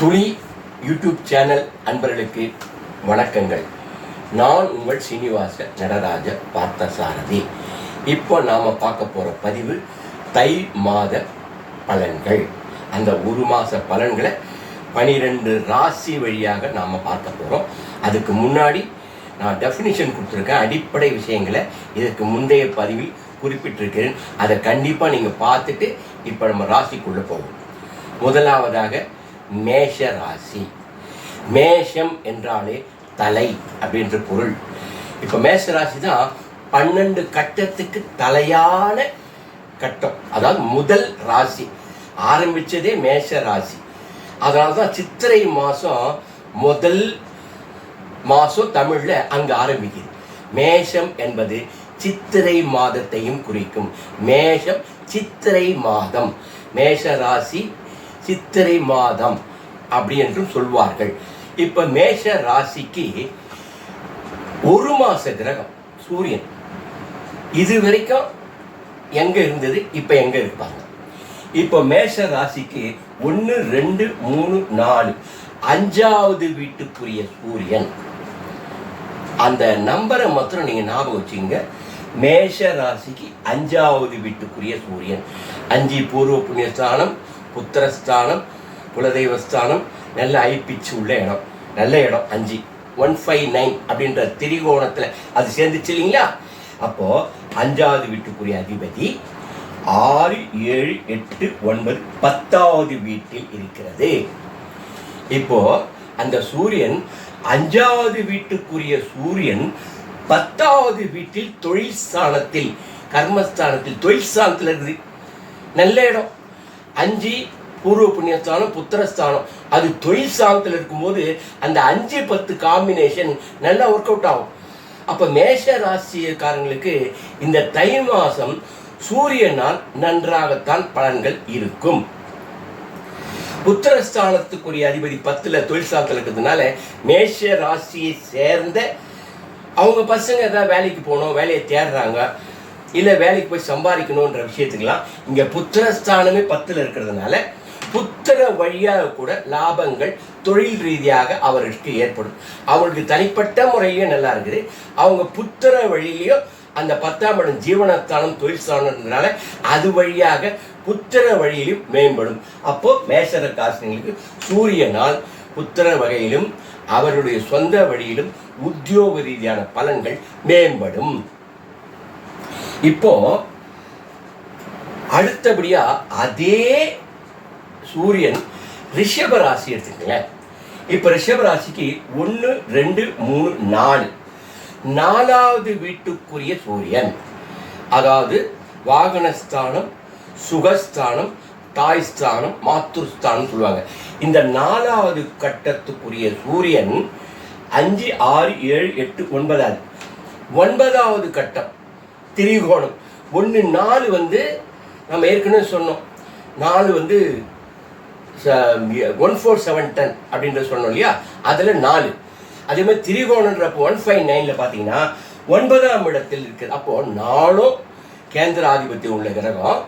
துளி YouTube channel அன்பர்களுக்கு வணக்கங்கள். நான் உங்கள் சீனிவாச நடராஜ பார்த்தசாரதி. இப்போ நாம் பார்க்க போகிற பதிவு தை மாத பலன்கள். அந்த ஒரு மாத பலன்களை பனிரெண்டு ராசி வழியாக நாம் பார்க்க போகிறோம் அதுக்கு முன்னாடி நான் டெஃபினிஷன் கொடுத்துருக்கேன். அடிப்படை விஷயங்களை இதற்கு முந்தைய பதிவில் குறிப்பிட்டிருக்கிறேன். அதை கண்டிப்பாக நீங்கள் பார்த்துட்டு இப்போ நம்ம ராசிக்குள்ளே போவோம். முதலாவதாக மேஷ ராசி மேஷம் என்றாலே தலை அப்படின்ற பொருள். இப்போ மேஷ ராசி தான் பன்னெண்டு கட்டத்துக்கு தலையான கட்டம். அதாவது முதல் ராசி. ஆரம்பிச்சதே மேஷ ராசி அதனால தான் சித்திரை மாதம் முதல் மாதம் தமிழில் அங்கே ஆரம்பிக்குது. மேஷம் என்பது சித்திரை மாதத்தையும் குறிக்கும். மேஷம் சித்திரை மாதம். மேஷ ராசி சித்திரை மாதம் அப்படி என்றும் சொல்வார்கள். இப்போ மேஷ ராசிக்கு ஒரு மாச கிரகம் சூரியன். இது வரைக்கும் எங்க இருந்தது? இப்போ எங்க இருப்பாங்க? இப்போ மேஷ ராசிக்கு ஒன்று ரெண்டு மூணு நாலு. அஞ்சாவது வீட்டுக்குரிய சூரியன். அந்த நம்பரை மாத்திரம் நீங்க ஞாபகம் வச்சுங்க. மேஷ ராசிக்கு அஞ்சாவது வீட்டுக்குரிய சூரியன். அஞ்சு பூர்வ புண்ணியஸ்தானம் புத்திரஸ்தானம் குலதெய்வஸ்தானம் நல்ல ஐபிச்சு உள்ள இடம் நல்ல இடம் அஞ்சு. ஒன் ஃபைவ் நைன் அப்படின்ற திரிகோணத்தில் அது சேர்ந்துச்சு இல்லைங்களா? அப்போது அஞ்சாவது வீட்டுக்குரிய அதிபதி ஆறு ஏழு எட்டு ஒன்பது பத்தாவது வீட்டில் இருக்கிறது. இப்போ அந்த சூரியன் அஞ்சாவது வீட்டுக்குரிய சூரியன் பத்தாவது வீட்டில் தொழில் ஸ்தானத்தில் கர்மஸ்தானத்தில் தொழில் ஸ்தானத்தில் இருக்குது. நல்ல இடம். அஞ்சு பூர்வ புண்ணியஸ்தானம் புத்திரஸ்தானம். அது தொழில் ஸ்தானத்தில் இருக்கும்போது அந்த அஞ்சு பத்து காம்பினேஷன் நல்லா ஒர்க் அவுட் ஆகும். அப்போ மேஷ ராசிக்காரங்களுக்கு இந்த தை மாதம் சூரியனால் நன்றாகத்தான் பலன்கள் இருக்கும். புத்திரஸ்தானத்துக்குரிய அதிபதி பத்தில் தொழில் ஸ்தானத்தில் இருக்கிறதுனால மேஷ ராசியை சேர்ந்த அவங்க பசங்க ஏதாவது வேலைக்கு போகணும் வேலையை தேடுறாங்க. இல்லை வேலைக்கு போய் சம்பாதிக்கணுன்ற விஷயத்துக்கெல்லாம் இங்கே புத்திரஸ்தானமே பத்தில் இருக்கிறதுனால புத்திர வழியாக கூட லாபங்கள் தொழில் ரீதியாக அவர்களுக்கு ஏற்படும். அவங்களுக்கு தனிப்பட்ட முறையே நல்லா இருக்குது. அவங்க புத்திர வழியிலையும் அந்த பத்தாம் இடம் ஜீவனஸ்தானம் தொழில் ஸ்தானம்னால அது வழியாக புத்திர வழியிலும் மேம்படும். அப்போ மேசர காசினிகளுக்கு சூரியனால் புத்திர வகையிலும் அவருடைய சொந்த வழியிலும் உத்தியோக ரீதியான பலன்கள் மேம்படும். இப்போ அடுத்தபடியா அதே சூரியன் ரிஷப ராசி எடுத்துக்கங்களேன். இப்போ ரிஷப ராசிக்கு ஒன்று ரெண்டு மூணு நாலு. நாலாவது வீட்டுக்குரிய சூரியன். அதாவது வாகனஸ்தானம் சுகஸ்தானம் தாய்ஸ்தானம் மாத்துருஸ்தானம் சொல்லுவாங்க. இந்த நாலாவது கட்டத்துக்குரிய சூரியன் அஞ்சு ஆறு ஏழு எட்டு ஒன்பதாவது. ஒன்பதாவது கட்டம். திரிகோணம். ஒன்று நாலு வந்து நம்ம ஏற்கனவே சொன்னோம். நாலு வந்து ஒன் ஃபோர் செவன் டென் அப்படின்றது சொன்னோம் இல்லையா? அதில் நாலு. அதே மாதிரி திரிகோணன்றப்போ ஒன் ஃபைவ் நைனில் பார்த்தீங்கன்னா ஒன்பதாம் இடத்தில் இருக்குது. அப்போது நாளும் கேந்திராதிபத்தியம் உள்ள கிரகம்.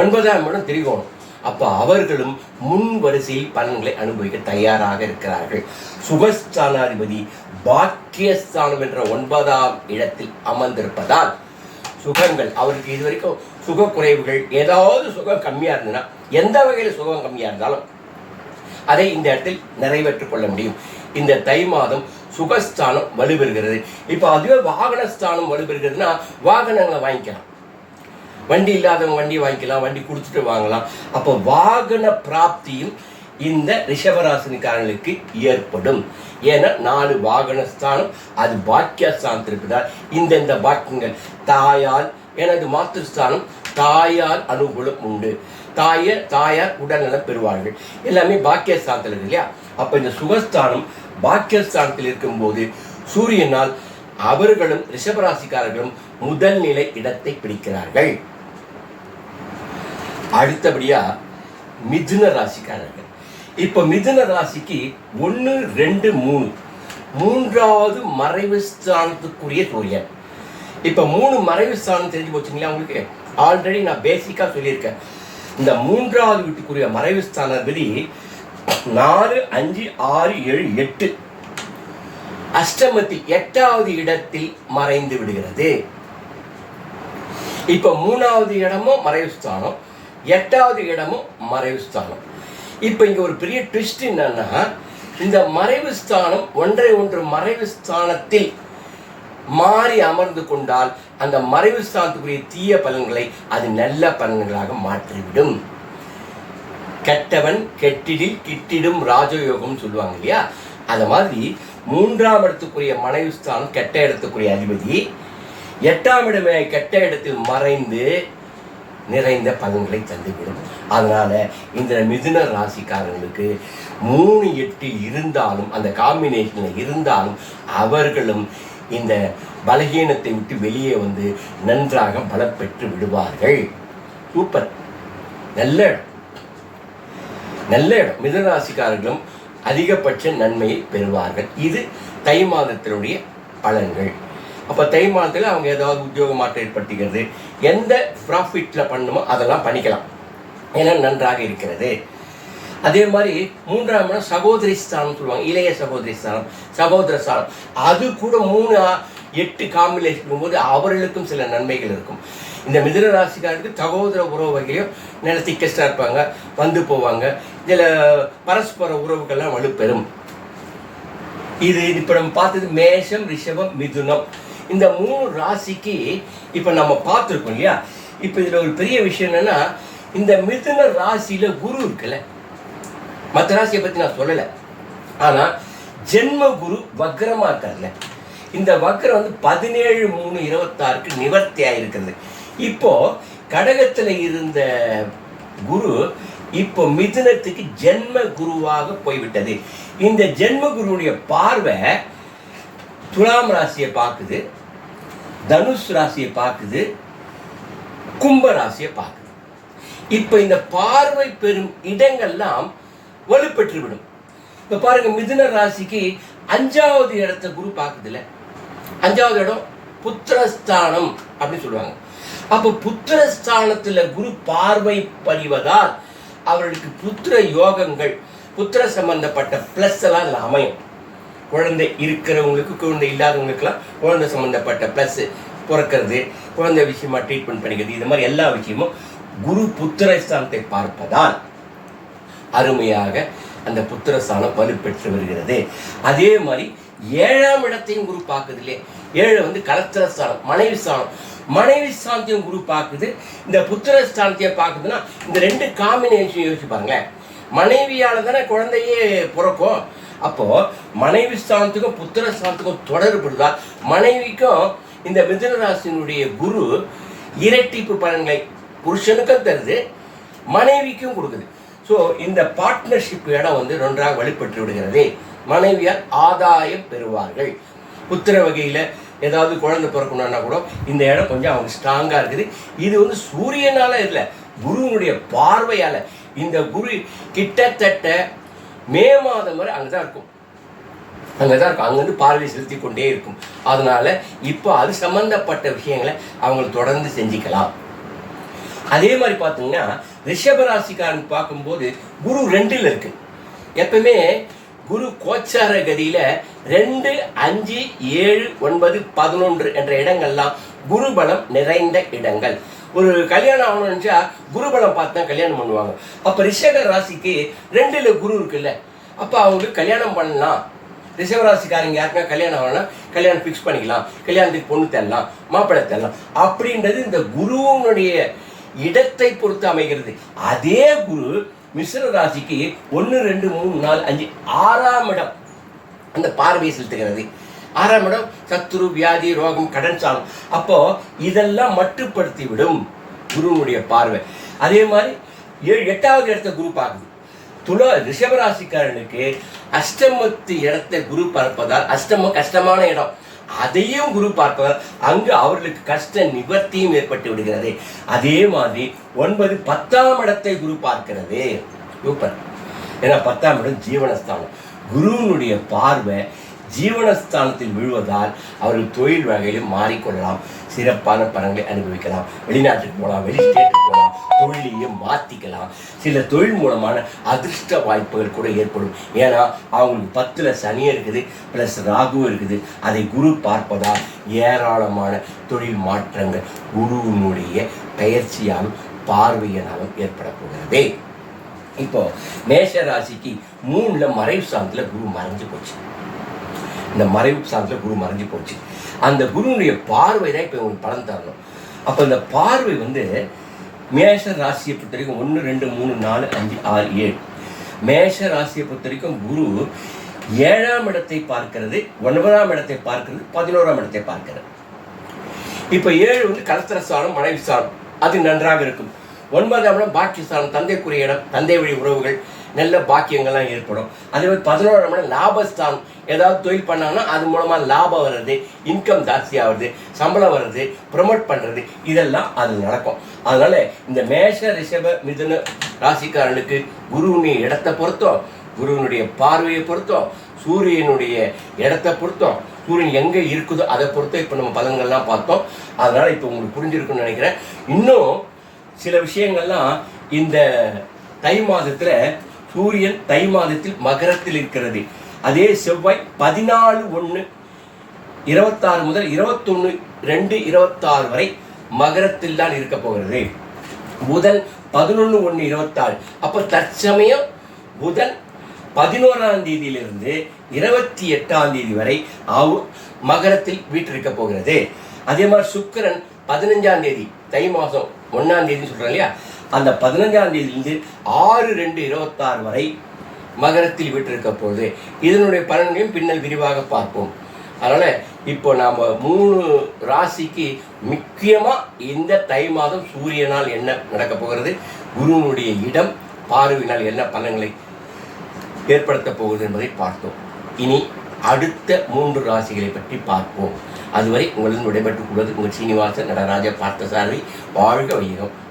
ஒன்பதாம் இடம் திரிகோணம். அப்போ அவர்களும் முன் வரிசையில் பலன்களை அனுபவிக்க தயாராக இருக்கிறார்கள். சுகஸ்தானாதிபதி பாக்கியஸ்தானம் என்ற ஒன்பதாம் இடத்தில் அமர்ந்திருப்பதால் சுகங்கள். அவருக்கு இது வரைக்கும் சுக குறைவுகள் ஏதாவது சுகம் கம்மியாக இருந்ததுன்னா எந்த வகையில் சுகம் கம்மியாக இருந்தாலும் அதை இந்த இடத்தில் நிறைவேற்றிக் கொள்ள முடியும். இந்த தை மாதம் சுகஸ்தானம் வலுப்பெறுகிறது இப்போ அதுவே வாகனஸ்தானம் வலுப்பெறுகிறதுனா வாகனங்களை வாங்கிக்கலாம். வண்டி இல்லாதவங்க வண்டி வாங்கிக்கலாம் வண்டி கொடுத்துட்டு வாங்கலாம். அப்போ வாகன பிராப்தியும் இந்த ரிஷபராசினிக்காரர்களுக்கு ஏற்படும். ஏன்னா நாலு வாகனஸ்தானம் அது பாக்கியஸ்தானத்தில் இருப்பதால் இந்தந்த பாக்கியங்கள் தாயால் எனது மாத்திருஸ்தானம் தாயால் அனுகூலம் உண்டு. தாய தாயார் உடல்நலம் பெறுவார்கள். எல்லாமே பாக்கியஸ்தானத்தில் இருக்கு இல்லையா? அப்போ இந்த சுகஸ்தானம் பாக்கியஸ்தானத்தில் இருக்கும்போது சூரியனால் அவர்களும் ரிஷபராசிக்காரர்களும் முதல் நிலை இடத்தை பிடிக்கிறார்கள். அடுத்தபடியா மிதுன ராசிக்காரர்கள். இப்போ மிதுன ராசிக்கு ஒன்று ரெண்டு மூணு. மூன்றாவது மறைவு ஸ்தானத்துக்குரிய சூரியன். இப்போ மூணு மறைவு ஸ்தானம் தெரிஞ்சு போச்சுங்களா உங்களுக்கு? ஆல்ரெடி நான் பேசிக்காக சொல்லியிருக்கேன். இந்த மூன்றாவது வீட்டுக்குரிய மறைவு ஸ்தானாதிபதி நாலு அஞ்சு ஆறு ஏழு எட்டு. அஷ்டமத்தில் எட்டாவது இடத்தில் மறைந்து விடுகிறது. இப்ப மூணாவது இடமும் மறைவு ஸ்தானம் எட்டாவது இடமும் மறைவு ஸ்தானம். இப்போ இங்கே ஒரு பெரிய ட்விஸ்ட் என்னன்னா இந்த மறைவு ஸ்தானம் ஒன்றை ஒன்று மறைவு ஸ்தானத்தில் மாறி அமர்ந்து கொண்டால் அந்த மறைவு ஸ்தானத்துக்குரிய தீய பலன்களை அது நல்ல பலன்களாக மாற்றிவிடும். கெட்டவன் கெட்டிடில் கிட்டிடும் ராஜயோகம் சொல்லுவாங்க இல்லையா? அது மாதிரி மூன்றாம் இடத்துக்குரிய மனைவி ஸ்தானம் கெட்ட இடத்துக்குரிய அதிபதி எட்டாம் இடமே கெட்ட இடத்தில் மறைந்து நிறைந்த பலன்களை தந்துவிடும் அதனால இந்த மிதுன ராசிக்காரங்களுக்கு மூணு எட்டு இருந்தாலும் அந்த காம்பினேஷனில் இருந்தாலும் அவர்களும் இந்த பலகீனத்தை விட்டு வெளியே வந்து நன்றாக பலப்பெற்று விடுவார்கள். சூப்பர் நல்ல இடம். நல்ல இடம். மிதனராசிக்காரர்களும் அதிகபட்ச நன்மையை பெறுவார்கள். இது தை மாதத்தினுடைய பலன்கள். அப்போ தை மாதத்தில் அவங்க ஏதாவது உத்தியோக மாற்றம் ஏற்படுத்திக்கிறது எந்த ப்ராஃபிட்டில் பண்ணுமோ அதெல்லாம் பண்ணிக்கலாம். ஏன்னா நன்றாக இருக்கிறது. அதே மாதிரி மூன்றாம் இடம் சகோதரி ஸ்தானம் சொல்லுவாங்க இளைய சகோதரி ஸ்தானம் சகோதர ஸ்தானம். அது கூட மூணு எட்டு காம்பினேஷன் போது அவர்களுக்கும் சில நன்மைகள் இருக்கும். இந்த மிதுன ராசிக்காரருக்கு சகோதர உறவு வகையும் நல்ல திக்கஸ்டாக இருப்பாங்க வந்து போவாங்க. இதில் பரஸ்பர உறவுகள்லாம் வலுப்பெறும். இது இப்போ நம்ம பார்த்தது மேஷம் ரிஷபம் மிதுனம். இந்த மூணு ராசிக்கு இப்போ நம்ம பார்த்துருக்கோம் இல்லையா? இப்போ இதில் ஒரு பெரிய விஷயம் என்னன்னா இந்த மிதுன ராசியில குரு இருக்குல்ல? மற்ற ராசியை பற்றி நான் சொல்லலை. ஆனால் ஜென்ம குரு வக்ரமாக இருக்கார்ல இந்த வக்ரம் வந்து பதினேழு மூணு இருபத்தாறுக்கு நிவர்த்தி ஆயிருக்கிறது. இப்போ கடகத்தில் இருந்த குரு இப்போ மிதுனத்துக்கு ஜென்ம குருவாக போய்விட்டது. இந்த ஜென்ம குருவுடைய பார்வை துலாம் ராசியை பார்க்குது. தனுஷ் ராசியை பார்க்குது கும்ப ராசியை பார்க்குது. இப்போ இந்த பார்வை பெறும் இடங்கள்லாம் வலுப்பெற்றுவிடும். இப்போ பாருங்க மிதுன ராசிக்கு அஞ்சாவது இடத்த குரு பார்க்குதுல அஞ்சாவது இடம் புத்திரஸ்தானம் அப்படின்னு சொல்லுவாங்க. அப்போ புத்திரஸ்தானத்தில் குரு பார்வை பதிவதால் அவர்களுக்கு புத்திர யோகங்கள் புத்திர சம்பந்தப்பட்ட ப்ளஸ் எல்லாம் அதில் அமையும். குழந்தை இருக்கிறவங்களுக்கு குழந்தை இல்லாதவங்களுக்குலாம் குழந்தை சம்மந்தப்பட்ட ப்ளஸ் பிறக்கிறது குழந்தை விஷயமா ட்ரீட்மெண்ட் பண்ணிக்கிறது இது மாதிரி எல்லா விஷயமும் குரு புத்திரஸ்தானத்தை பார்ப்பதால் அருமையாக அந்த புத்திரஸ்தானம் வலுப்பெற்று வருகிறது. அதே மாதிரி ஏழாம் இடத்தையும் குரு பார்க்குது இல்லையே? ஏழு வந்து கலத்திரஸ்தானம் மனைவி ஸ்தானம். மனைவி ஸ்தானத்தையும் குரு பார்க்குது. இந்த புத்திரஸ்தானத்தையும் பார்க்குதுன்னா இந்த ரெண்டு காம்பினேஷன் யோசிச்சு பாருங்களேன். மனைவியால் தானே குழந்தையே பிறக்கும். அப்போ மனைவி ஸ்தானத்துக்கும் புத்திர ஸ்தானத்துக்கும் தொடர்புடுதா மனைவிக்கும் இந்த மிதுனராசினுடைய குரு இரட்டிப்பு பலன்களை புருஷனுக்கும் தருது மனைவிக்கும் கொடுக்குது. ஸோ இந்த பார்ட்னர்ஷிப் இடம் வந்து நன்றாக வழிபட்டு விடுகிறது. மனைவியால் ஆதாயம் பெறுவார்கள். புத்திர வகையில் ஏதாவது குழந்தை பிறக்கணும்னா கூட இந்த இடம் கொஞ்சம் அவங்க ஸ்ட்ராங்காக இருக்குது. இது வந்து சூரியனால இல்லை குருவினுடைய பார்வையால். இந்த குரு கிட்டத்தட்ட மே மாதம் வரை அங்கே தான் இருக்கும். அங்கே தான் இருக்கும். அங்கேருந்து பார்வை செலுத்தி கொண்டே இருக்கும். அதனால இப்போ அது சம்பந்தப்பட்ட விஷயங்களை அவங்க தொடர்ந்து செஞ்சுக்கலாம். அதே மாதிரி பார்த்தீங்கன்னா ரிஷபராசிக்காரன் பார்க்கும்போது குரு ரெண்டில் இருக்கு. எப்பவுமே குரு கோச்சார கதியில ரெண்டு அஞ்சு ஏழு ஒன்பது பதினொன்று என்ற இடங்கள்லாம் குரு பலம் நிறைந்த இடங்கள். ஒரு கல்யாணம் ஆகணும்னு நினச்சா குருபலம் பார்த்து தான் கல்யாணம் பண்ணுவாங்க. அப்போ ரிஷக ராசிக்கு ரெண்டுல குரு இருக்குல்ல அப்போ அவங்களுக்கு கல்யாணம் பண்ணலாம். ரிஷவராசிக்காரங்க யாருக்கா கல்யாணம் ஆகணும்னா கல்யாணம் ஃபிக்ஸ் பண்ணிக்கலாம். கல்யாணத்துக்கு பொண்ணு தரலாம் மாப்பிள்ளை தரலாம். அப்படின்றது இந்த குருவனுடைய இடத்தை பொறுத்து அமைகிறது. அதே குரு மிஸ்ர ராசிக்கு ஒன்று ரெண்டு மூணு நாலு அஞ்சு ஆறாம் இடம். அந்த பார்வையை செலுத்துகிறது. ஆறாம் இடம் சத்துரு வியாதி ரோகம் கடன் சாலம் அப்போ இதெல்லாம் மட்டுப்படுத்தி விடும் குருவனுடைய பார்வை. அதே மாதிரி ஏழு எட்டாவது இடத்த குரு பார்க்குது. துலா ரிஷபராசிக்காரனுக்கு அஷ்டமத்து இடத்தை குரு பார்ப்பதால் அஷ்டம கஷ்டமான இடம். அதையும் குரு பார்ப்பதால் அங்கு அவர்களுக்கு கஷ்ட நிவர்த்தியும் ஏற்பட்டு விடுகிறது. அதே மாதிரி ஒன்பது பத்தாம் இடத்தை குரு பார்க்கிறது. சூப்பர். ஏன்னா பத்தாம் இடம் ஜீவனஸ்தானம். குருவனுடைய பார்வை ஜீவனஸ்தானத்தில் விழுவதால் அவர்கள் தொழில் வகையிலும் மாறிக்கொள்ளலாம். சிறப்பான பலன்களை அனுபவிக்கலாம். வெளிநாட்டுக்கு போகலாம் வெளி ஸ்டேட்டுக்கு போகலாம் தொழிலையும் மாற்றிக்கலாம் சில தொழில் மூலமான அதிர்ஷ்ட வாய்ப்புகள் கூட ஏற்படும். ஏன்னா அவங்களுக்கு பத்தில் சனி இருக்குது ப்ளஸ் ராகு இருக்குது. அதை குரு பார்ப்பதால் ஏராளமான தொழில் மாற்றங்கள் குருவினுடைய பயிற்சியாலும் பார்வையினாலும் ஏற்பட போகிறது இப்போ மேஷ ராசிக்கு மூணுல மறைவு ஸ்தானத்துல குரு மறைஞ்சு போச்சு. இந்த மறைவு ஸ்தானத்துல குரு மறைஞ்சு போச்சு. அந்த குருனுடைய பார்வை தான் இப்போ உங்களுக்கு பலன் தரணும். அப்போ இந்த பார்வை வந்து மேஷ ராசியை பொறுத்த வரைக்கும் ஒன்று ரெண்டு மூணு நாலு அஞ்சு ஆறு ஏழு. மேஷ ராசியை பொறுத்த வரைக்கும் குரு ஏழாம் இடத்தை பார்க்கிறது ஒன்பதாம் இடத்தை பார்க்கிறது பதினோராம் இடத்தை பார்க்கிறது. இப்போ ஏழு வந்து கலத்திர ஸ்தானம் மனைவி ஸ்தானம் அது நன்றாக இருக்கும். ஒன்பதாம் இடம் பாக்கிய ஸ்தானம் தந்தைக்குரிய இடம் தந்தை வழி உறவுகள் நல்ல பாக்கியங்கள்லாம் ஏற்படும். அதே மாதிரி பதினோராம் இடம் லாபஸ்தானம். ஏதாவது தொழில் பண்ணாங்கன்னா அது மூலமாக லாபம் வர்றது இன்கம் ஜாஸ்தியாகிறது சம்பளம் வர்றது ப்ரொமோட் பண்ணுறது இதெல்லாம் அது நடக்கும். அதனால இந்த மேஷ ரிஷப மிதுன ராசிக்காரனுக்கு குருவினுடைய இடத்தை பொறுத்தோம். குருவினுடைய பார்வையை பொறுத்தோம். சூரியனுடைய இடத்தை பொறுத்தோம். சூரியன் எங்கே இருக்குதோ அதை பொறுத்தும் இப்போ நம்ம பலன்கள்லாம் பார்த்தோம். அதனால் இப்போ உங்களுக்கு புரிஞ்சிருக்குன்னு நினைக்கிறேன். இன்னும் சில விஷயங்கள்லாம் இந்த தை மாதத்தில் சூரியன் தை மாதத்தில் மகரத்தில் இருக்கிறது. அதே செவ்வாய் பதினாலு ஒன்று இருபத்தாறு முதல் இருபத்தொன்று ரெண்டு இருபத்தாறு வரை மகரத்தில் தான் இருக்க போகிறது. புதன் பதினொன்று ஒன்று இருபத்தாறு. அப்போ தற்சமயம் புதன் பதினோராம் தேதியிலிருந்து இருபத்தி எட்டாம் தேதி வரை அவ் மகரத்தில் வீற்றிருக்க போகிறது. அதே மாதிரி சுக்கிரன் பதினஞ்சாம் தேதி தை மாதம் ஒன்றாம் தேதி சொல்கிறோம் இல்லையா? அந்த பதினஞ்சாம் தேதியிலிருந்து ஆறு ரெண்டு இருபத்தாறு வரை மகரத்தில் விட்டிருக்க பொழுது இதனுடைய பலன்களையும் பின்னல் விரிவாக பார்ப்போம். அதனால் இப்போ நாம் மூணு ராசிக்கு முக்கியமாக இந்த தை மாதம் சூரியனால் என்ன நடக்க போகிறது? குருவினுடைய இடம் பார்வையினால் என்ன பலன்களை ஏற்படுத்த போகுது என்பதை பார்த்தோம். இனி அடுத்த மூன்று ராசிகளை பற்றி பார்ப்போம். அதுவரை உங்களுடன் விடைபெற்றுக் கொள்வது உங்கள் சீனிவாசன் நடராஜ பார்த்தசாரதி. வாழ்க வையகம்.